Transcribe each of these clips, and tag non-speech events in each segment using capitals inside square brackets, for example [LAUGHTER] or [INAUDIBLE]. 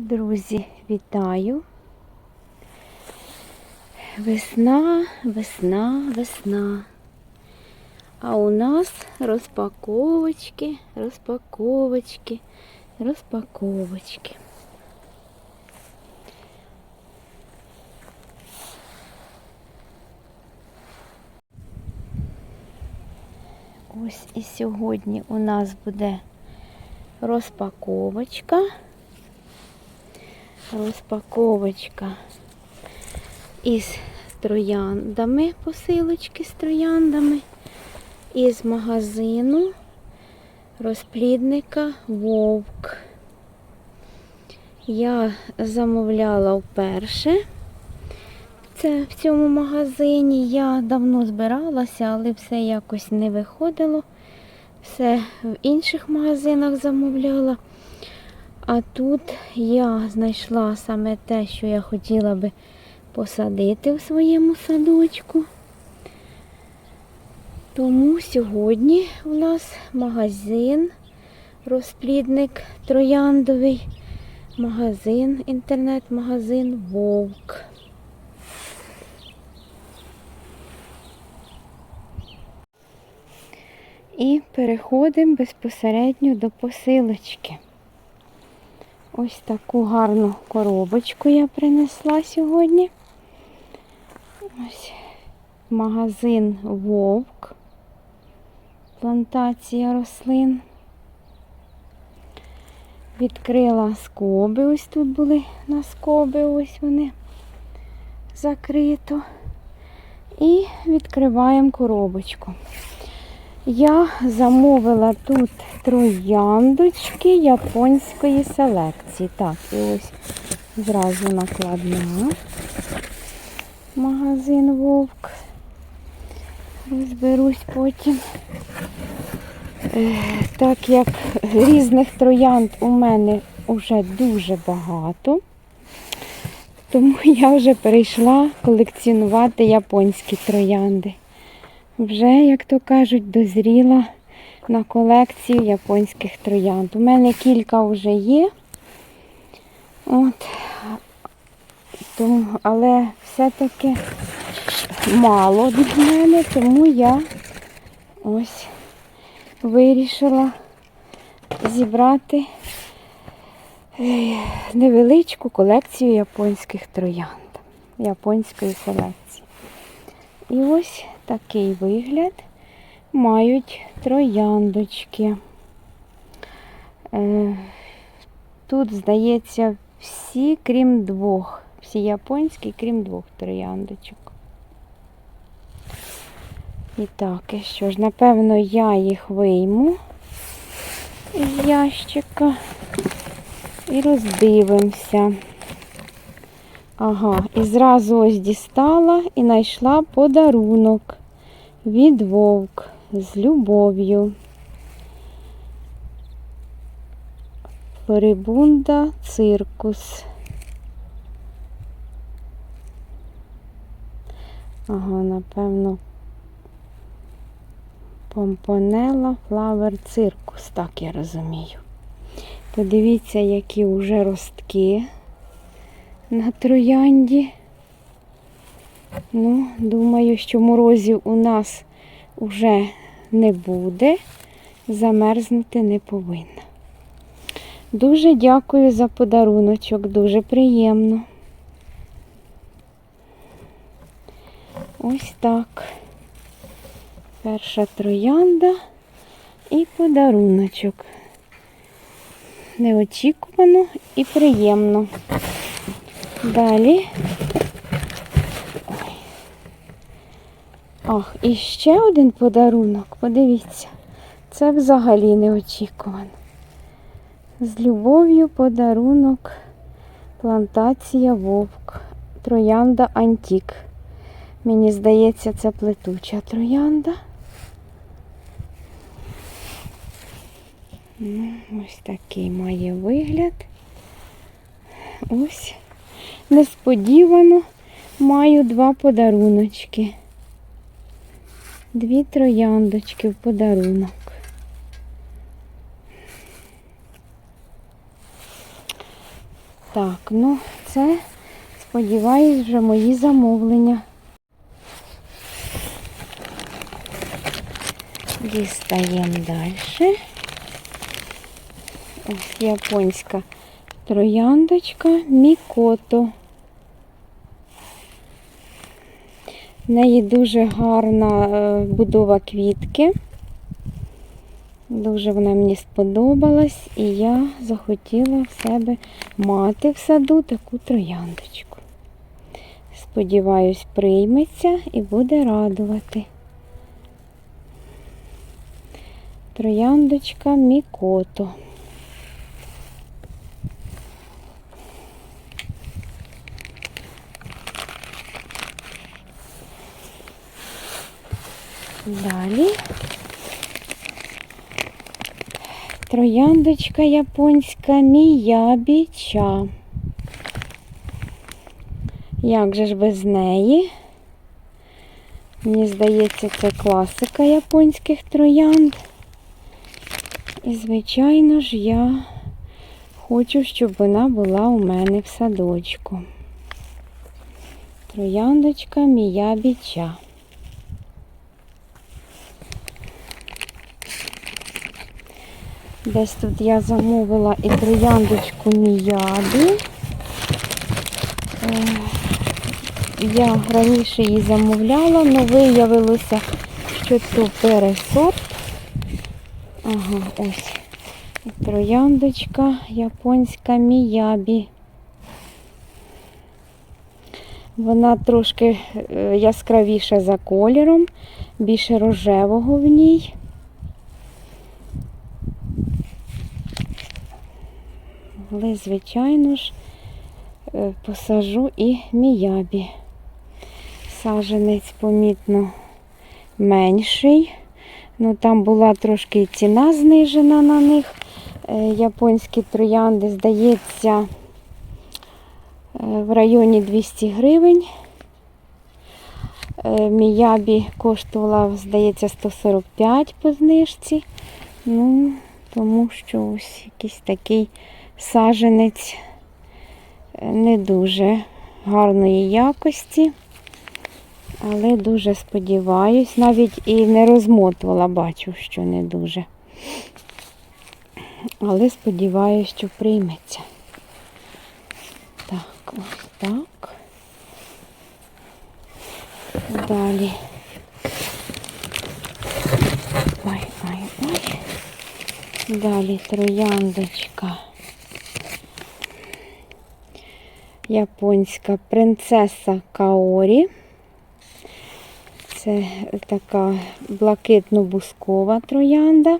Друзі, вітаю. Весна, весна, весна. А у нас розпаковочки, розпаковочки, розпаковочки. Ось і сьогодні у нас буде розпаковочка. Розпаковочка із трояндами, посилочки з трояндами, із магазину розплідника Вовк. Я замовляла вперше це в цьому магазині. Я давно збиралася, але все якось не виходило. Все в інших магазинах замовляла. А тут я знайшла саме те, що я хотіла би посадити в своєму садочку. Тому сьогодні у нас магазин, розплідник трояндовий, магазин, інтернет-магазин Вовк. І переходимо безпосередньо до посилочки. Ось таку гарну коробочку я принесла сьогодні. Ось магазин Вовк. Плантація рослин. Відкрила скоби. Ось тут були на скоби, ось вони закрито. І відкриваємо коробочку. Я замовила тут трояндочки японської селекції. Так, і ось зразу накладна. Магазин Вовк. Розберусь потім. Е, Так як різних троянд у мене вже дуже багато, тому я вже перейшла колекціонувати японські троянди вже, як то кажуть, дозріла на колекцію японських троянд. У мене кілька вже є. От. Тому, але все-таки мало від мене, тому я ось вирішила зібрати е, невеличку колекцію японських троянд, японської селекції. І ось такий вигляд мають трояндочки. Е, Тут, здається, всі, крім двох, всі японські, крім двох трояндочок. І так, і що ж, напевно, я їх вийму з ящика і роздивимося. Ага, і зразу ось дістала і знайшла подарунок від вовк з любов'ю. Флорибунда циркус. Ага, напевно, помпонела флавер циркус, так я розумію. Подивіться, які вже ростки на троянді. Ну, думаю, що морозів у нас вже не буде, замерзнути не повинна. Дуже дякую за подаруночок, дуже приємно. Ось так. Перша троянда і подаруночок. Неочікувано і приємно. Далі. Ах, і ще один подарунок, подивіться. Це взагалі неочікувано. З любов'ю подарунок плантація вовк. Троянда Антік. Мені здається, це плетуча троянда. Ну, ось такий має вигляд. Ось несподівано маю два подаруночки. Дві трояндочки в подарунок. Так, ну це, сподіваюсь, вже мої замовлення. Дістаємо далі. Ось японська трояндочка Мікото. В неї дуже гарна е, будова квітки. Дуже вона мені сподобалась, і я захотіла в себе мати в саду таку трояндочку. Сподіваюсь, прийметься і буде радувати. Трояндочка Мікото. Далі трояндочка японська Міябі Ча. Як же ж без неї? Мені здається, це класика японських троянд. І, звичайно ж, я хочу, щоб вона була у мене в садочку. Трояндочка Міябі Десь тут я замовила і трояндочку Міябі. Е, Я раніше її замовляла, але виявилося, що то пересорт. Ага, ось. Трояндочка японська Міябі. Вона трошки е, яскравіша за кольором, більше рожевого в ній. Але, звичайно ж, е, посажу і міябі. Саженець помітно менший. Ну, там була трошки ціна знижена на них. Е, Японські троянди, здається, е, в районі 200 гривень. Міябі коштувала, здається, 145 по знижці. Ну, тому що ось якийсь такий саженець не дуже гарної якості. Але дуже сподіваюсь, навіть і не розмотувала, бачу, що не дуже. Але сподіваюсь, що прийметься. Так, ось так. Далі. Ой, ой, ой. Далі трояндочка. Японська принцеса Каорі. Це така блакитно-бускова троянда.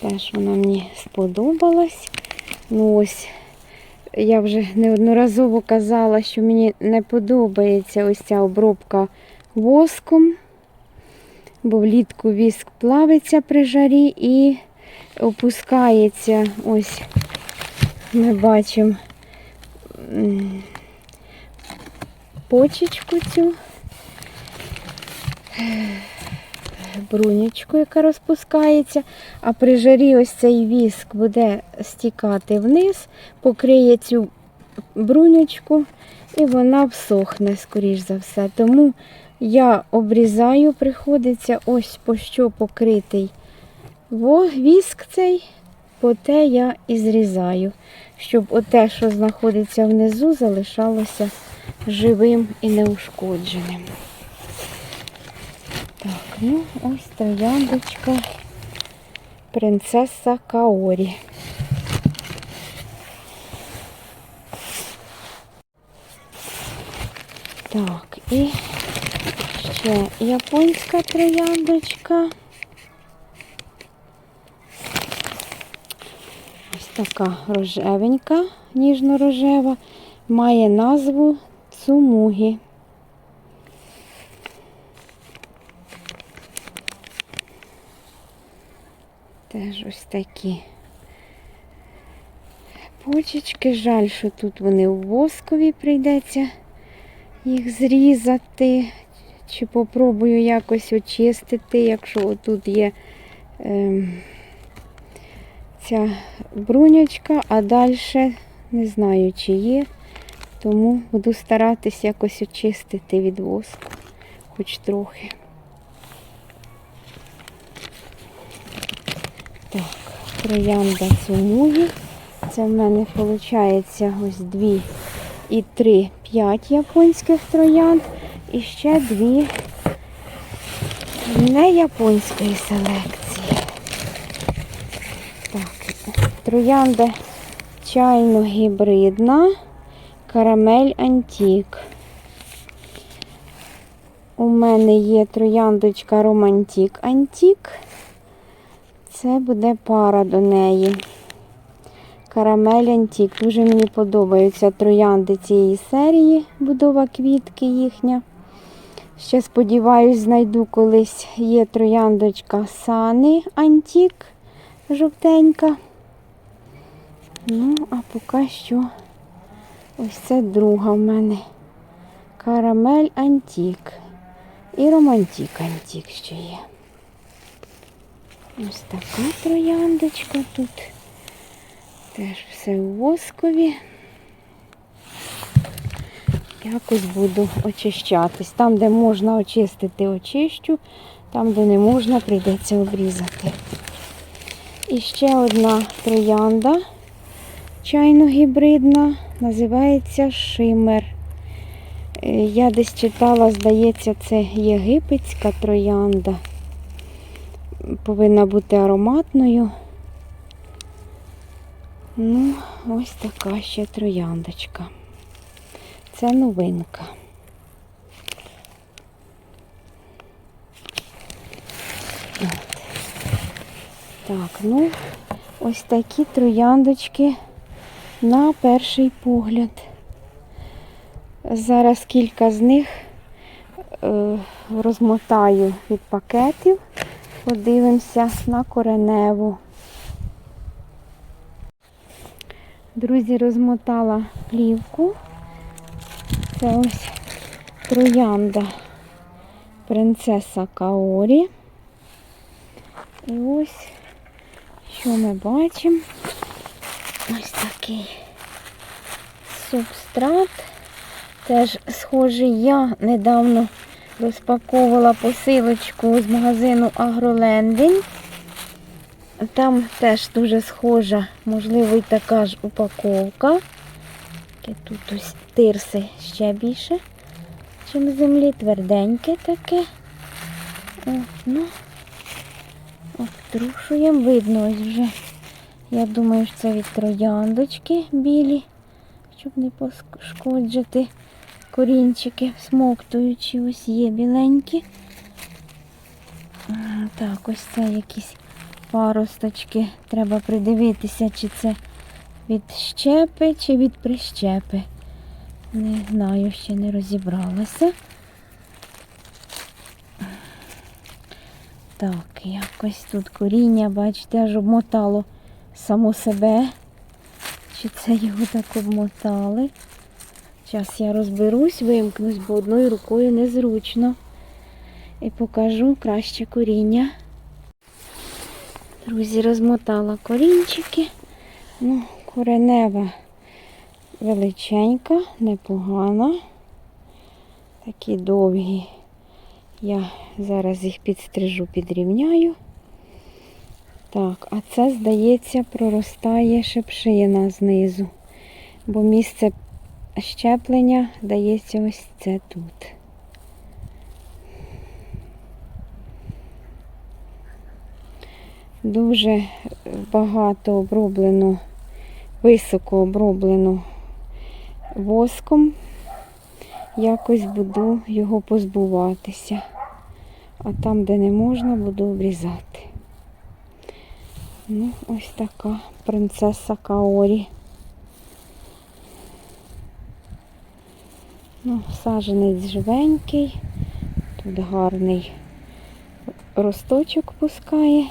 Теж вона мені сподобалась. Ну ось, я вже неодноразово казала, що мені не подобається ось ця обробка воском, бо влітку віск плавиться при жарі і опускається. Ось ми бачимо почечку цю брунячку, яка розпускається, а при жарі ось цей віск буде стікати вниз, покриє цю брунячку і вона всохне, скоріш за все. Тому я обрізаю, приходиться ось по що покритий во- віск цей, по те я і зрізаю, щоб оте, що знаходиться внизу, залишалося живим і неушкодженим. Так, ну ось трояндочка принцеса Каорі. Так, і ще японська трояндочка. Така рожевенька, ніжно-рожева, має назву Цумугі. Теж ось такі почечки. Жаль, що тут вони у воскові прийдеться їх зрізати. Чи попробую якось очистити, якщо отут є ем, ця брунячка, а далі не знаю, чи є. Тому буду старатись якось очистити від воску, хоч трохи. Так, троянда сумує. Це в мене виходить ось дві і три, п'ять японських троянд. І ще дві не японської селекції. Так, троянда чайно-гібридна, карамель антік. У мене є трояндочка Романтік Антік. Це буде пара до неї. Карамель Антік. Дуже мені подобаються троянди цієї серії, будова квітки їхня. Ще сподіваюсь, знайду колись є трояндочка Сани Антік жовтенька. Ну, а поки що ось це друга в мене. Карамель Антік. І Романтік Антік ще є. Ось така трояндочка тут. Теж все у воскові. Якось буду очищатись. Там, де можна очистити, очищу, там, де не можна, прийдеться обрізати. І ще одна троянда чайно-гібридна, називається Шимер. Е, Я десь читала, здається, це єгипетська троянда. Повинна бути ароматною. Ну, ось така ще трояндочка. Це новинка. От. Так, ну, ось такі трояндочки на перший погляд. Зараз кілька з них е, розмотаю від пакетів. Подивимося на кореневу. Друзі, розмотала плівку. Це ось троянда принцеса Каорі. І ось, що ми бачимо. Ось такий субстрат. Теж схожий я недавно розпаковувала посилочку з магазину Агролендинг. Там теж дуже схожа, можливо, і така ж упаковка. Тут ось тирси ще більше, ніж землі, тверденьке таке. О, ну, обтрушуємо, видно ось вже. Я думаю, що це від трояндочки білі, щоб не пошкоджити корінчики, смоктуючи, ось є біленькі. Так, ось це якісь паросточки. Треба придивитися, чи це від щепи, чи від прищепи. Не знаю, ще не розібралася. Так, якось тут коріння, бачите, аж обмотало само себе. Чи це його так обмотали? Зараз я розберусь, вимкнусь, бо одною рукою незручно. І покажу краще коріння. Друзі, розмотала корінчики. Ну, коренева величенька, непогана. Такі довгі. Я зараз їх підстрижу, підрівняю. Так, а це, здається, проростає шепшина знизу. Бо місце щеплення здається ось це тут. Дуже багато оброблено, високо оброблено воском. Якось буду його позбуватися. А там, де не можна, буду обрізати. Ну, ось така принцеса Каорі. Ну, саженець живенький, тут гарний росточок пускає.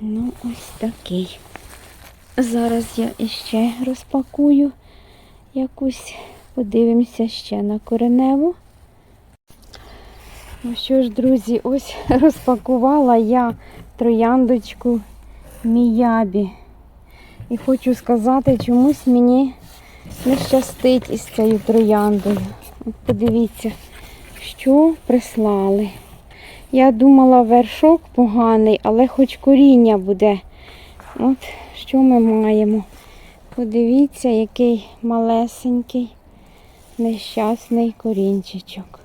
Ну, ось такий. Зараз я іще розпакую якусь, подивимося ще на кореневу. Ну що ж, друзі, ось [LAUGHS] розпакувала я трояндочку Міябі. І хочу сказати, чомусь мені не щастить із цією трояндою. От подивіться, що прислали. Я думала, вершок поганий, але хоч коріння буде. От що ми маємо. Подивіться, який малесенький, нещасний корінчичок.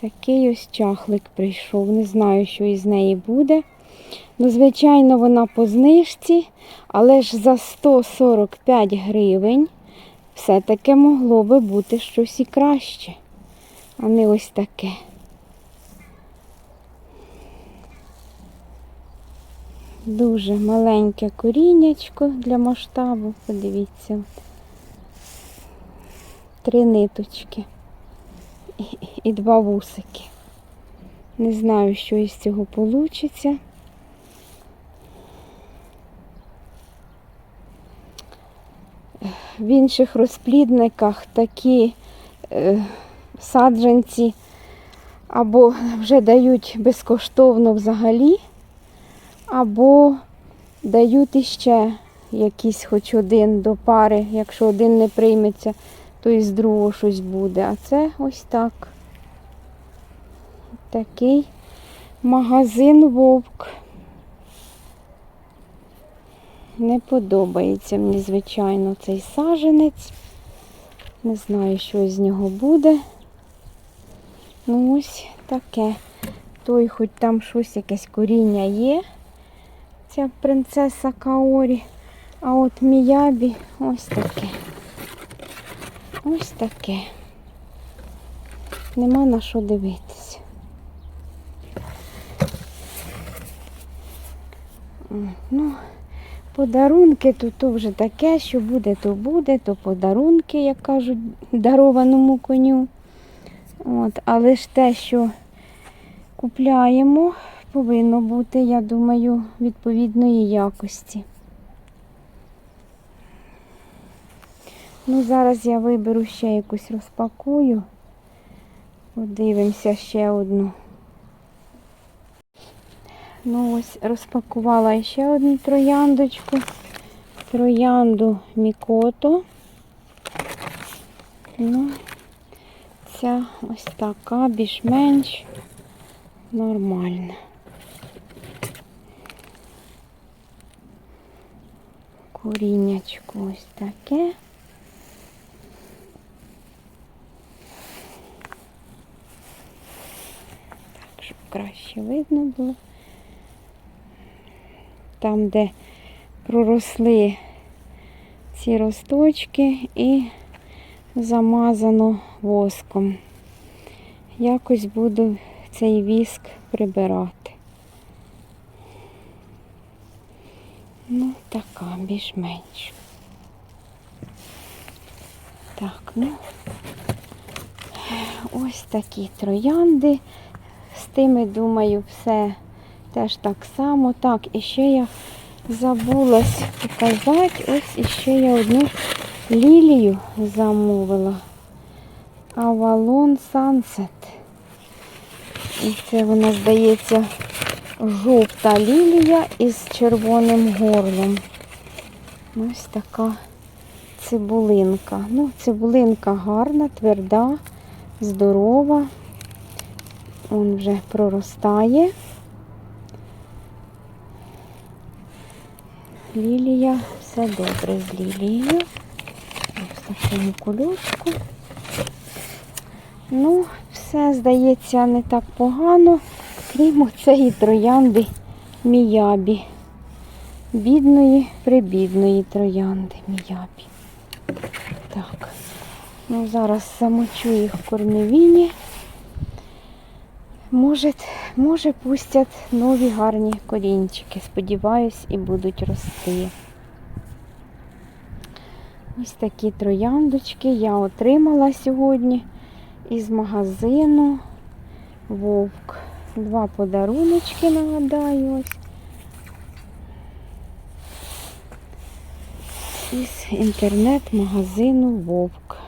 Такий ось чахлик прийшов. Не знаю, що із неї буде. Ну, звичайно, вона по знижці, але ж за 145 гривень все-таки могло би бути щось і краще, а не ось таке. Дуже маленьке коріннячко для масштабу. Подивіться. Три ниточки і, два вусики. Не знаю, що із цього вийде. В інших розплідниках такі е, саджанці або вже дають безкоштовно взагалі, або дають іще якийсь хоч один до пари. Якщо один не прийметься, то із другого щось буде. А це ось так. Такий магазин вовк. Не подобається мені, звичайно, цей саженець. Не знаю, що з нього буде. Ну ось таке. Той хоч там щось якесь коріння є. Ця принцеса Каорі. А от Міябі ось таке. Ось таке. Нема на що дивитися. Ну, подарунки тут то вже таке, що буде, то буде, то подарунки, як кажуть, дарованому коню. От, але ж те, що купляємо, повинно бути, я думаю, відповідної якості. Ну, зараз я виберу ще якусь розпакую. Подивимося ще одну. Ну ось розпакувала ще одну трояндочку. Троянду Мікото. Ну, ця ось така, більш-менш нормальна. Коріннячко ось таке. Краще видно було. Там, де проросли ці росточки і замазано воском. Якось буду цей віск прибирати. Ну, така, більш-менш. Так, ну, ось такі троянди. Тими, думаю, все теж так само. Так, і ще я забулась показати. Ось іще я одну лілію замовила. Avalon Sunset. І це вона, здається, жовта лілія із червоним горлом. Ось така цибулинка. Ну, цибулинка гарна, тверда, здорова. Он вже проростає. Лілія, все добре з лілією. Ось такому кульочку. Ну, все, здається, не так погано, крім цієї троянди Міябі. Бідної, прибідної троянди Міябі. Так, ну зараз замочу їх в кормовіні. Може, може пустять нові гарні корінчики. Сподіваюсь, і будуть рости. Ось такі трояндочки я отримала сьогодні із магазину Вовк. Два подаруночки, нагадаю, ось. Із інтернет-магазину Вовк.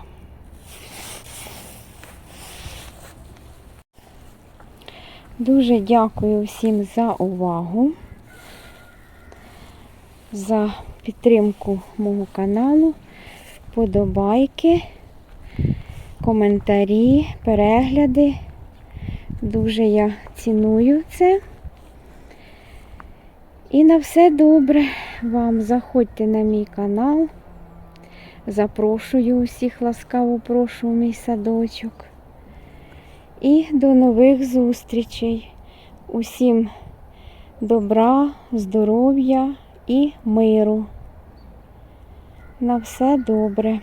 Дуже дякую всім за увагу, за підтримку мого каналу, подобайки, коментарі, перегляди. Дуже я ціную це. І на все добре вам. Заходьте на мій канал. Запрошую усіх ласкаво прошу у мій садочок. І до нових зустрічей. Усім добра, здоров'я і миру. На все добре.